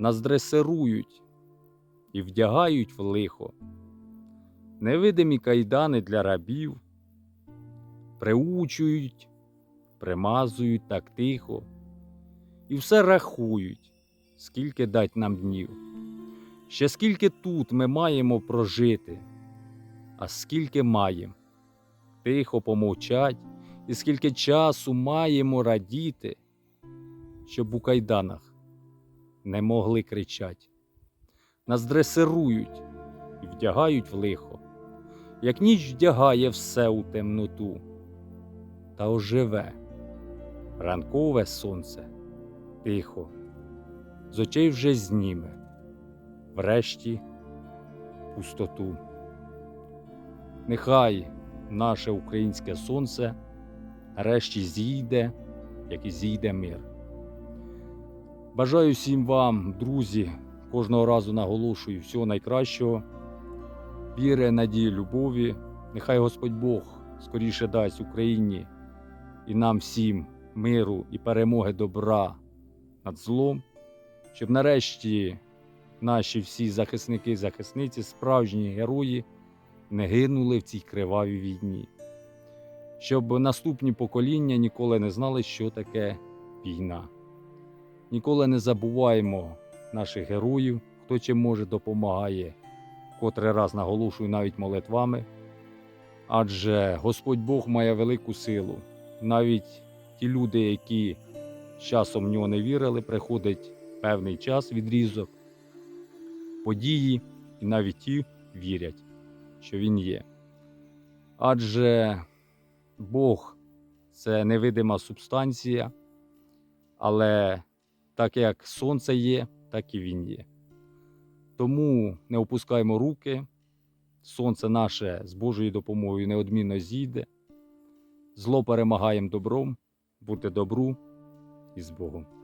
нас дресирують і вдягають в лихо. Невидимі кайдани для рабів, приучують, примазують так тихо, і все рахують, скільки дать нам днів. Ще скільки тут ми маємо прожити, а скільки маємо тихо помовчать, і скільки часу маємо радіти, щоб у кайданах не могли кричать. Нас дресирують і вдягають в лихо, як ніч вдягає все у темноту, та оживе ранкове сонце тихо, з очей вже зніме, врешті пустоту. Нехай наше українське сонце решті зійде, як і зійде мир. Бажаю всім вам, друзі, кожного разу наголошую всього найкращого, віри, надії, любові. Нехай Господь Бог скоріше дасть Україні і нам всім миру і перемоги добра над злом, щоб нарешті наші всі захисники, захисниці, справжні герої не гинули в цій кривавій війні, щоб наступні покоління ніколи не знали, що таке війна. Ніколи не забуваємо наших героїв, хто чим може допомагає, котрий раз наголошую навіть молитвами. Адже Господь Бог має велику силу. Навіть ті люди, які часом в нього не вірили, приходить певний час, відрізок, події, і навіть ті вірять, що він є. Адже Бог це невидима субстанція, але так як сонце є, так і він є. Тому не опускаємо руки, сонце наше з Божою допомогою неодмінно зійде. Зло перемагаємо добром, бути добру і з Богом.